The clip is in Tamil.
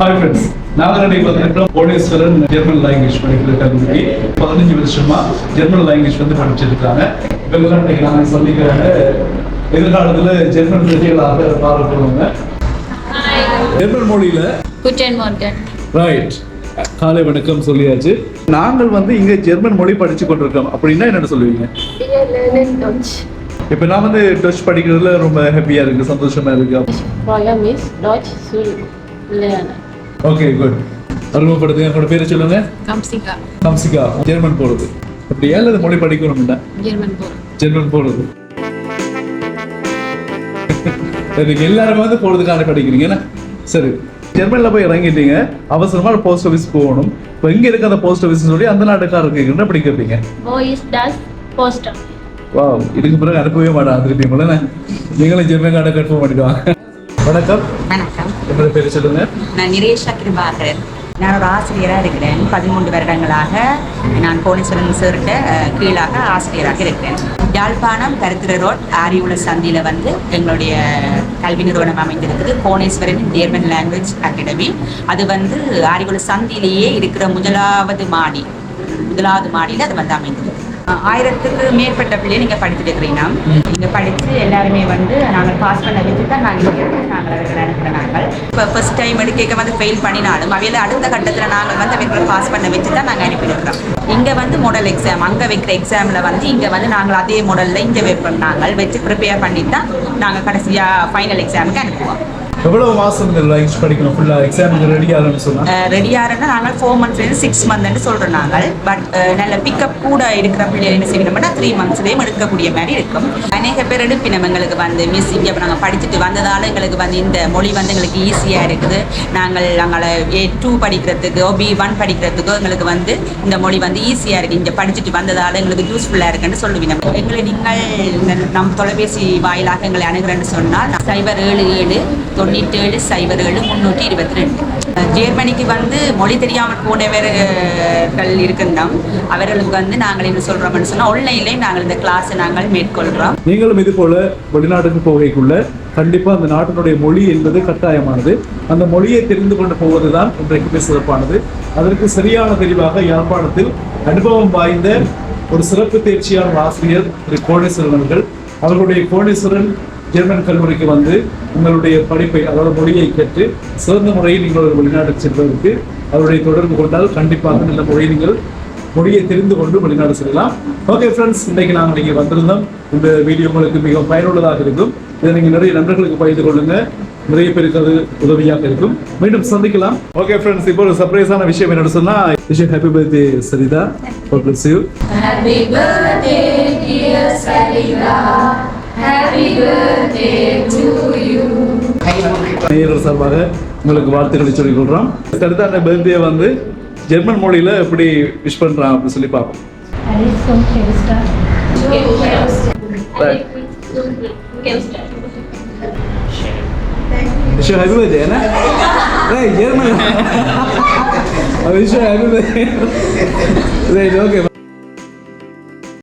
ஹாய் ஃப்ரெண்ட்ஸ் இன்னைக்கு பார்த்துருக்கோம் கோடேஸ்வரன் ஜெர்மன் லாங்குவேஜ் படிக்கிற கல்லூரி பதினஞ்சு வருஷமா ஜெர்மன் லாங்குவேஜ் வந்து படிச்சிருக்காங்க. இவங்கெல்லாம் இன்னைக்கு நாங்கள் சொல்லிக்கிறாங்க எதிர்காலத்தில் ஜெர்மன் பிரஜைகளாக மாறப்படுவாங்க ஜெர்மன் மொழியில. ரைட் காலை வணக்கம் சொல்லியாச்சு. நாங்கள் வந்து இங்க ஜெர்மன் மொழி படிச்சு கொண்டிருக்கோம். அப்படின்னா என்னென்ன சொல்லுவீங்க. இப்போ நான் வந்து டச் படிக்கிறதுல ரொம்ப ஹாப்பியா இருக்கு சந்தோஷமா இருக்கு. ஓகே குட் அறிமுகப்படுத்துங்க. என்னோட பேரை சொல்லுங்க. Kamsika, ஹம்சிகா ஜெர்மன் போறது. அப்படியா? அல்லது மொழி படிக்கணும்டா? German Board. ஜெர்மன் போறது. இன்னைக்கு எல்லாருமே வந்து போறதுக்கான படிக்கிறீங்க என்ன? சரி. ஜெர்மன்ல போய் இறங்கிட்டீங்க. அவசரமா போஸ்ட் ஆஃபீஸ் போகணும். இப்போ இங்க இருக்க அந்த போஸ்ட் ஆஃபீஸ் சொல்லி அந்த நாட்டுக்காரருக்கு Office? வா இதுக்கு பிறகு அனுப்பவே மாட்டான் திருப்பி உங்களை நீங்களும் ஜெர்மன் கார்டை கன்ஃபார்ம் பண்ணிடுவாங்க வணக்கம். வணக்கம். என்னோட பேர் சொல்லுங்க. நான் நிரேஷா கிருபாகரன். நான் ஒரு ஆசிரியராக இருக்கிறேன். பதிமூன்று வருடங்களாக நான் கோணேஸ்வரன் சார்கிட்ட கீழாக ஆசிரியராக இருக்கிறேன். யாழ்ப்பாணம் கருத்துர ரோட் ஆரியுல சந்தியில் வந்து எங்களுடைய கல்வி நிறுவனம் அமைந்திருக்குது. கோணேஸ்வரன் ஜெர்மன் லாங்குவேஜ் அகாடமி அது வந்து ஆரிகுல சந்தியிலேயே இருக்கிற முதலாவது மாடி முதலாவது மாடியில் அது வந்து அமைந்திருக்கு ஆயிரத்துக்கு மேற்பட்ட பிள்ளையை நீங்கள் படிச்சுட்டு இருக்கிறீங்கன்னா நீங்கள் படித்து எல்லாருமே வந்து நாங்கள் பாஸ் பண்ண வச்சு தான் நாங்கள் நாங்கள் அவர்களை அனுப்புகிற நாங்கள். இப்போ ஃபர்ஸ்ட் டைம் எடுக்க வந்து ஃபெயில் பண்ணினாலும் அவையில் அடுத்த கட்டத்தில் நாங்கள் வந்து அவர்களை பாஸ் பண்ண வச்சு தான் நாங்கள் அனுப்பியிருக்கிறோம். இங்கே வந்து மாடல் எக்ஸாம் அங்கே வைக்கிற எக்ஸாமில் வந்து இங்கே வந்து நாங்கள் அதே மாடலில் இங்கே வைப்போம். நாங்கள் வச்சு ப்ரிப்பேர் பண்ணி தான் நாங்கள் கடைசியாக ஃபைனல் எக்ஸாமுக்கு அனுப்புவோம். எவ்வளவு மாசம் இந்த படிக்கணும்? ஃபுல்லா எக்ஸாமுக்கு ரெடி ஆகணும்னு சொன்னா? ரெடியாருன்னா நாங்கள் ஃபோர் மந்த்ஸ்லேருந்து சிக்ஸ் மந்த்னு சொல்கிறோம் நாங்கள். பட் நல்ல பிக்கப் கூட இருக்கிற பிள்ளைகள் என்ன செய்யணும்னா த்ரீ மந்த்ஸ்லேயும் எடுக்கக்கூடிய மாதிரி இருக்கும். அநேக பேர் எடுப்பினம் எங்களுக்கு வந்து மிஸ் இங்கே நாங்கள் படிச்சுட்டு வந்ததால் எங்களுக்கு வந்து இந்த மொழி வந்து எங்களுக்கு ஈஸியாக இருக்குது. நாங்கள் நாங்கள் ஏ டூ படிக்கிறதுக்கோ பி ஒன் படிக்கிறதுக்கோ எங்களுக்கு வந்து இந்த மொழி வந்து ஈஸியாக இருக்குது இங்கே படிச்சுட்டு வந்ததால் எங்களுக்கு யூஸ்ஃபுல்லாக இருக்குன்னு சொல்லுவீங்க. எங்களை நீங்கள் நம் தொலைபேசி வாயிலாக எங்களை அணுகிறேன்னு சொன்னால் சைபர் ஏழு ஏழு தொண்ணூற்றி ஏழு சைபர் ஏழு முந்நூற்றி இருபத்தி ரெண்டு ஜெர்மனிக்கு வந்து மொழி தெரியாமல் போனவர்கள் இருக்குந்தோம் அவர்களுக்கு வந்து நாங்கள் என்ன சொல்கிறோம்னு சொன்னால் ஆன்லைன்லேயே நாங்கள் இந்த கிளாஸை நாங்கள் மேற்கொள்கிறோம் நீங்களும் இது போல வெளிநாட்டுக்கு போகைக்குள்ள கண்டிப்பா அந்த நாட்டினுடைய மொழி என்பது கட்டாயமானது. அந்த மொழியை தெரிந்து கொண்டு போவதுதான் இன்றைக்குமே சிறப்பானது அதற்கு சரியான தெளிவாக யாழ்ப்பாணத்தில் அனுபவம் வாய்ந்த ஒரு சிறப்பு தேர்ச்சியான ஆசிரியர் திரு கோடேஸ்வரன் அவர்கள். அவர்களுடைய கோடேஸ்வரன் ஜெர்மன் கல்லூரிக்கு வந்து உங்களுடைய படிப்பை அதாவது மொழியை கற்று சிறந்த முறையில் நீங்கள் ஒரு வெளிநாடு செல்வதற்கு அவருடைய தொடர்பு கொண்டால் கண்டிப்பாக நல்ல மொழியை நீங்கள் மொழியை தெரிந்து கொண்டு வெளிநாடு செல்லலாம். ஓகே ஃப்ரெண்ட்ஸ் இன்றைக்கு நாங்கள் இங்கே வந்திருந்தோம். இந்த வீடியோ உங்களுக்கு மிகவும் பயனுள்ளதாக இருக்கும். இதை நீங்கள் நிறைய நண்பர்களுக்கு பகிர்ந்து கொள்ளுங்க. நிறைய பேருக்கு அது உதவியாக இருக்கும். மீண்டும் சந்திக்கலாம். ஓகே ஃப்ரெண்ட்ஸ் இப்போ ஒரு சர்ப்ரைஸான விஷயம் என்னன்னு சொன்னா விஷயம் ஹாப்பி பர்த்டே சரிதா? God சார்பாக உங்களுக்கு வாழ்த்துக்களை சொல்லிக் கொள்றோம் அடுத்த அந்த பர்த்டே வந்து ஜெர்மன் மொழியில எப்படி விஷ் பண்றான் அப்படின்னு சொல்லி பார்ப்போம். ஹாப்பி பர்த்டே என்ன? German. Happy birthday right okay